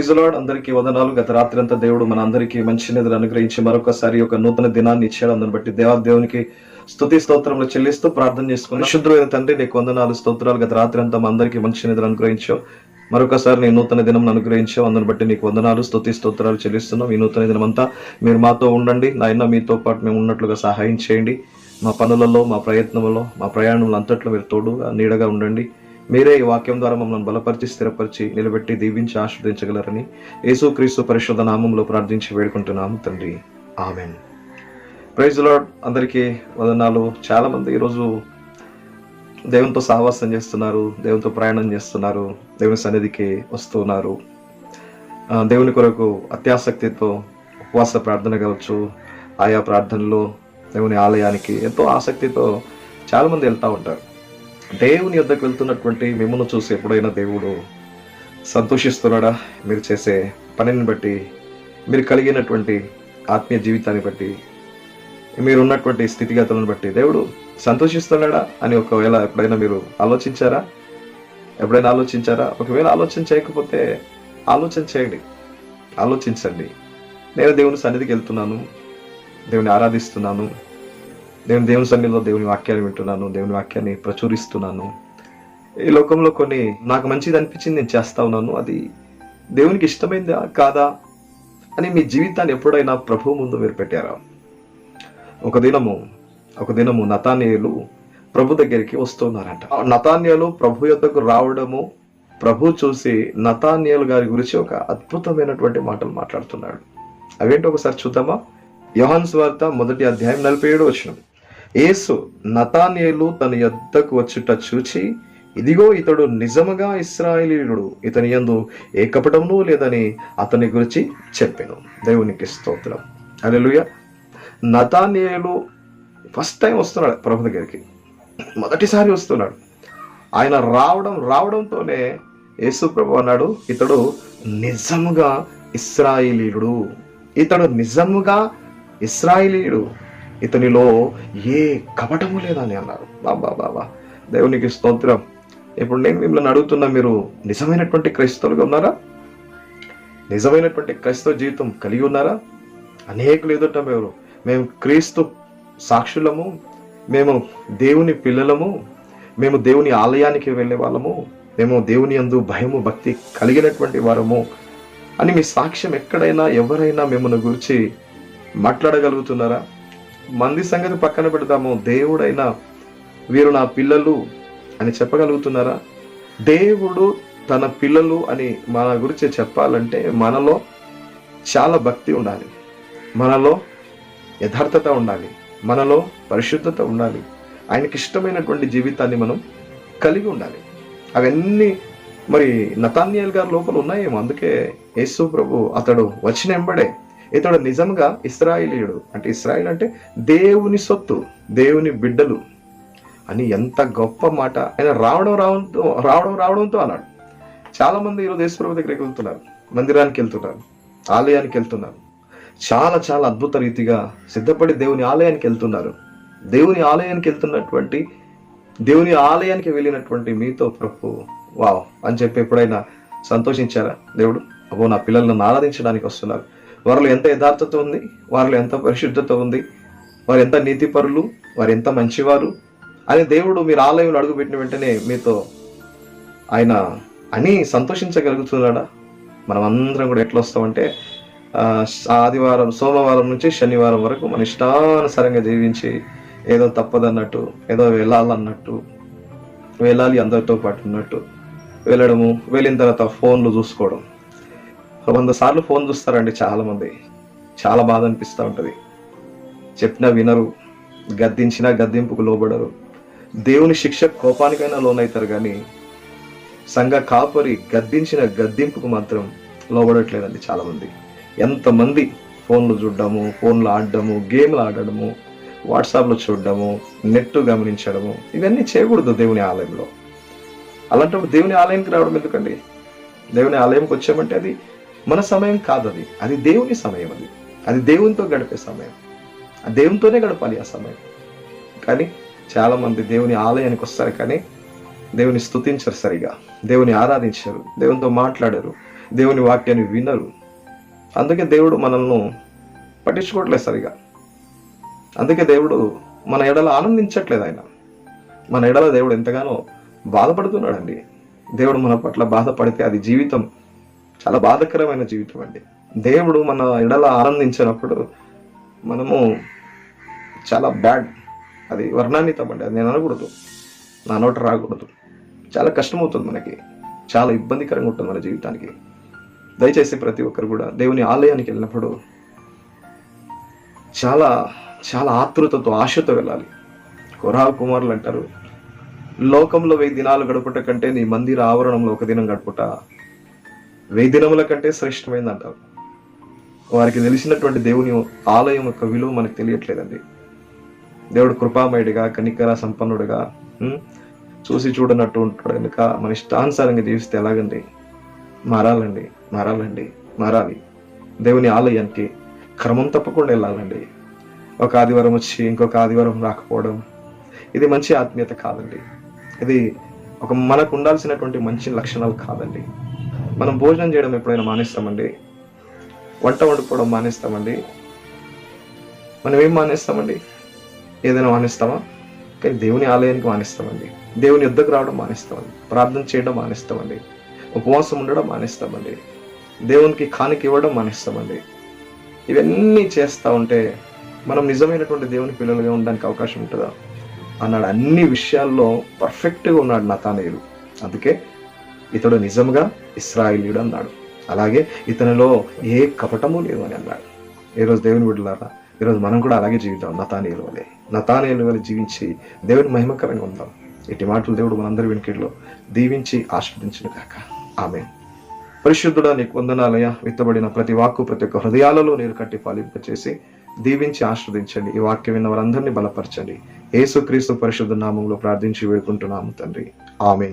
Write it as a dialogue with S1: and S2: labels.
S1: Praise lord అందరికీ వదనాలు. గత రాత్రి అంతా దేవుడు మన అందరికీ మంచి నిద్ర అనుగ్రహించి మరొకసారి ఒక నూతన దినాన్ని ఇచ్చాడు. అందుని బట్టి దేవా దేవునికి స్థుతి స్తోత్రములు చెల్లిస్తూ ప్రార్థన చేసుకుని శుద్ధులైన తండ్రి నీకు వందనాలు స్తోత్రాలు. గత రాత్రి అంతా మా అందరికీ మంచి నిద్ర అనుగ్రహించావు. మరొకసారి నీ నూతన దినం అనుగ్రహించావు. అందుని బట్టి నీకు వందనాలు స్థుతి స్తోత్రాలు చెల్లిస్తున్నాం. ఈ నూతన దినం అంతా మీరు మాతో ఉండండి. నాయన మీతో పాటు మేము ఉన్నట్లుగా సహాయం చేయండి. మా పనులలో మా ప్రయత్నంలో మా ప్రయాణంలో అంతట్లో మీరు తోడుగా నీడగా ఉండండి. మీరే ఈ వాక్యం ద్వారా మమ్మల్ని బలపరిచి స్థిరపరిచి నిలబెట్టి దీవించి ఆస్వాదించగలరని యేసుక్రీస్తు పరిశుద్ధ నామంలో ప్రార్థించి వేడుకుంటున్నాము తండ్రి. ఆమెన్. ప్రైజ్ లాడ్ అందరికీ వదనాలు. చాలామంది ఈరోజు దేవునితో సహవాసం చేస్తున్నారు దేవునితో ప్రయాణం చేస్తున్నారు దేవుని సన్నిధికి వస్తున్నారు. దేవుని కొరకు అత్యాసక్తితో ఉపవాస ప్రార్థన కావచ్చు ఆయా ప్రార్థనలో దేవుని ఆలయానికి ఎంతో ఆసక్తితో చాలామంది వెళ్తూ ఉంటారు. దేవుని యొద్దకు వెళ్తున్నటువంటి మిమ్మల్ని చూసి ఎప్పుడైనా దేవుడు సంతోషిస్తున్నాడా? మీరు చేసే పనిని బట్టి మీరు కలిగినటువంటి ఆత్మీయ జీవితాన్ని బట్టి మీరు ఉన్నటువంటి స్థితిగతులను బట్టి దేవుడు సంతోషిస్తున్నాడా అని ఒకవేళ ఎప్పుడైనా మీరు ఆలోచించారా? ఎప్పుడైనా ఆలోచించారా? ఒకవేళ ఆలోచన చేయకపోతే ఆలోచన చేయండి. ఆలోచించండి. నేను దేవుని సన్నిధికి వెళ్తున్నాను. దేవుని ఆరాధిస్తున్నాను. నేను దేవుని సన్నిధిలో దేవుని వాక్యాన్ని వింటున్నాను దేవుని వాక్యాన్ని ప్రచురిస్తున్నాను. ఈ లోకంలో కొన్ని నాకు మంచిది అనిపించింది నేను చేస్తా ఉన్నాను. అది దేవునికి ఇష్టమైందా? కాదా? అని మీ జీవితాన్ని ఎప్పుడైనా ప్రభు ముందు మీరు పెట్టారా? ఒక దినము ఒక దినము నతానియలు ప్రభు దగ్గరికి వస్తున్నారంట. ఆ నతాన్యాలు ప్రభు యొద్దకు రావడము ప్రభు చూసి నతాన్యాలు గారి గురించి ఒక అద్భుతమైనటువంటి మాటలు మాట్లాడుతున్నాడు. అవేంటో ఒకసారి చూద్దామా? యోహాన్ వార్త మొదటి అధ్యాయం నలభై ఏడు వచ్చిన యేసు నతాన్యేలు తన యొద్దకు వచ్చుట చూచి ఇదిగో ఇతడు నిజముగా ఇస్రాయేలీయుడు ఇతని ఎందు ఏ కపటమును లేదని అతని గురించి చెప్పాను. దేవునికి స్తోత్రం. అలెలుయ నతాన్యేలు ఫస్ట్ టైం వస్తున్నాడు ప్రభు దగ్గరికి. మొదటిసారి వస్తున్నాడు. ఆయన రావడం రావడంతోనే యేసు ప్రభు అన్నాడు ఇతడు నిజముగా ఇస్రాయిలీయుడు. ఇతడు నిజముగా ఇస్రాయిలీయుడు. ఇతనిలో ఏ కపటము లేదని అన్నారు. బాబా బాబా దేవునికి స్తోత్రం. ఇప్పుడు నేను మిమ్మల్ని అడుగుతున్నా మీరు నిజమైనటువంటి క్రైస్తవులుగా ఉన్నారా? నిజమైనటువంటి క్రైస్తవ జీవితం కలిగి ఉన్నారా? అనేకులు ఎదుట మేము మేము క్రీస్తు సాక్షులము మేము దేవుని పిల్లలము మేము దేవుని ఆలయానికి వెళ్ళే వాళ్ళము మేము దేవుని అందు భయము భక్తి కలిగినటువంటి వారము అని మీ సాక్ష్యం ఎక్కడైనా ఎవరైనా మిమ్మల్ని గురించి మాట్లాడగలుగుతున్నారా? మంది సంగతి పక్కన పెడదాము. దేవుడైనా వీరు నా పిల్లలు అని చెప్పగలుగుతున్నారా? దేవుడు తన పిల్లలు అని మన గురించి చెప్పాలంటే మనలో చాలా భక్తి ఉండాలి. మనలో యథార్థత ఉండాలి. మనలో పరిశుద్ధత ఉండాలి. ఆయనకి ఇష్టమైనటువంటి జీవితాన్ని మనం కలిగి ఉండాలి. అవన్నీ మరి నతాన్యాల్ గారి లోపల ఉన్నాయేమో. అందుకే యేసు ప్రభు అతడు వచ్చిన ఎంబడే ఇతడు నిజంగా ఇస్రాయిలీయుడు అంటే ఇస్రాయిల్ అంటే దేవుని సొత్తు దేవుని బిడ్డలు అని ఎంత గొప్ప మాట. ఆయన రావడం రావడంతో రావడం రావడంతో అన్నాడు. చాలామంది ఈరోజు యేసుప్రభు దగ్గరికి వెళ్తున్నారు మందిరానికి వెళ్తున్నారు ఆలయానికి వెళ్తున్నారు. చాలా చాలా అద్భుత రీతిగా సిద్ధపడి దేవుని ఆలయానికి వెళ్తున్నారు. దేవుని ఆలయానికి వెళ్తున్నటువంటి దేవుని ఆలయానికి వెళ్ళినటువంటి మీతో ప్రభు వావ్ అని చెప్పి ఎప్పుడైనా సంతోషించారా దేవుడు? అబ్బో నా పిల్లలను ఆరాధించడానికి వస్తున్నారు. వారిలో ఎంత యథార్థత ఉంది? వారిలో ఎంత పరిశుద్ధత ఉంది? వారు ఎంత నీతిపరులు? వారు ఎంత మంచివారు? అని దేవుడు మీరు ఆలయంలో అడుగుపెట్టిన వెంటనే మీతో ఆయన అని సంతోషించగలుగుతున్నాడా? మనం అందరం కూడా ఎట్లా వస్తామంటే ఆదివారం సోమవారం నుంచి శనివారం వరకు మన ఇష్టానుసారంగా జీవించి ఏదో తప్పదన్నట్టు ఏదో వెళ్ళాలన్నట్టు వెళ్ళాలి అందరితో పాటు ఉన్నట్టు వెళ్ళడము వెళ్ళిన తర్వాత ఫోన్లు చూసుకోవడం. వంద సార్లు ఫోన్ చూస్తారండి చాలామంది. చాలా బాధ అనిపిస్తూ ఉంటుంది. చెప్పినా వినరు గద్దించినా గద్దింపుకు లోబడరు. దేవుని శిక్ష కోపానికైనా లోనవుతారు కానీ సంఘ కాపరి గద్దించిన గద్దింపుకు మాత్రం లోబడట్లేదండి చాలామంది. ఎంతమంది ఫోన్లు చూడడము ఫోన్లు ఆడడము గేమ్లు ఆడడము వాట్సాప్లో చూడడము నెట్ గమనించడము ఇవన్నీ చేయకూడదు దేవుని ఆలయంలో. అలాంటప్పుడు దేవుని ఆలయానికి రావడం ఎందుకండి? దేవుని ఆలయంకి వచ్చామంటే అది మన సమయం కాదు అది అది దేవుని సమయం అది. అది దేవునితో గడిపే సమయం. ఆ దేవునితోనే గడపాలి ఆ సమయం. కానీ చాలామంది దేవుని ఆలయానికి వస్తారు కానీ దేవుని స్తుతించరు సరిగా. దేవుని ఆరాధించరు. దేవునితో మాట్లాడరు. దేవుని వాక్యాన్ని వినరు. అందుకే దేవుడు మనల్ని పట్టించుకోవట్లేదు సరిగా. అందుకే దేవుడు మన ఎడల ఆనందించట్లేదు ఆయన. మన ఎడల దేవుడు ఎంతగానో బాధపడుతున్నాడండి. దేవుడు మన పట్ల బాధపడితే అది జీవితం చాలా బాధకరమైన జీవితం అండి. దేవుడు మన ఎడల ఆనందించినప్పుడు మనము చాలా బ్యాడ్ అది వర్ణాన్వితమండి అది నేను అనకూడదు. నా నోట రాకూడదు. చాలా కష్టమవుతుంది మనకి. చాలా ఇబ్బందికరంగా ఉంటుంది మన జీవితానికి. దయచేసి ప్రతి ఒక్కరు కూడా దేవుని ఆలయానికి వెళ్ళినప్పుడు చాలా చాలా ఆతృతతో ఆశతో వెళ్ళాలి. కురా కుమారులు అంటారు లోకంలో వెయ్యి దినాలు గడుపుట కంటే నీ మందిర ఆవరణంలో ఒక దినం గడుపుట వెయ్యి దినముల కంటే శ్రేష్టమైంది అంటారు వారికి తెలిసినటువంటి దేవుని ఆలయం యొక్క విలువ మనకు తెలియట్లేదండి. దేవుడు కృపామయుడిగా కనికర సంపన్నుడిగా చూసి చూడనట్టు ఉంటాడు కనుక మన ఇష్టానుసారంగా జీవిస్తే ఎలాగండి? మారాలండి మారాలండి మారాలి. దేవుని ఆలయానికి క్రమం తప్పకుండా వెళ్ళాలండి. ఒక ఆదివారం వచ్చి ఇంకొక ఆదివారం రాకపోవడం ఇది మంచి ఆత్మీయత కాదండి. ఇది ఒక మనకు ఉండాల్సినటువంటి మంచి లక్షణాలు కాదండి. మనం భోజనం చేయడం ఎప్పుడైనా మానేస్తామండి? వంట వండుకోవడం మానేస్తామండి? మనం ఏం మానేస్తామండి? ఏదైనా మానేస్తామా? కానీ దేవుని ఆలయానికి మానేస్తామండి. దేవుని యుద్ధకు రావడం మానేస్తామండి. ప్రార్థన చేయడం మానేస్తామండి. ఉపవాసం ఉండడం మానేస్తామండి. దేవునికి కానుక ఇవ్వడం మానేస్తామండి. ఇవన్నీ చేస్తూ ఉంటే మనం నిజమైనటువంటి దేవుని పిల్లలుగా ఉండడానికి అవకాశం ఉంటుందా? అన్నాడు. అన్ని విషయాల్లో పర్ఫెక్ట్గా ఉన్నాడు నతానేయులు. అందుకే ఇతడు నిజంగా ఇస్రాయిలీయుడు అన్నాడు అలాగే ఇతనిలో ఏ కపటము లేదు అని అన్నాడు. ఈరోజు దేవుని బిడ్డలారా ఈరోజు మనం కూడా అలాగే జీవిద్దాం. నతానేలు వలె నతానేలు వలె జీవించి దేవుని మహిమకరంగా ఉందాం. ఇటు మాటలు దేవుడు మనందరి వెనుకల్లో దీవించి ఆస్వాదించిన కాక ఆమె పరిశుద్ధుడా నీకు వందనాలయ విత్తబడిన ప్రతి వాక్కు ప్రతి ఒక్క హృదయాలలో నీరు కట్టి పాలింపచేసి దీవించి ఆస్వాదించండి ఈ వాక్యం విన్న వారందరినీ బలపరచండి. ఏసుక్రీస్తు పరిశుద్ధ నామంలో ప్రార్థించి వేడుకుంటున్నాము తండ్రి. ఆమె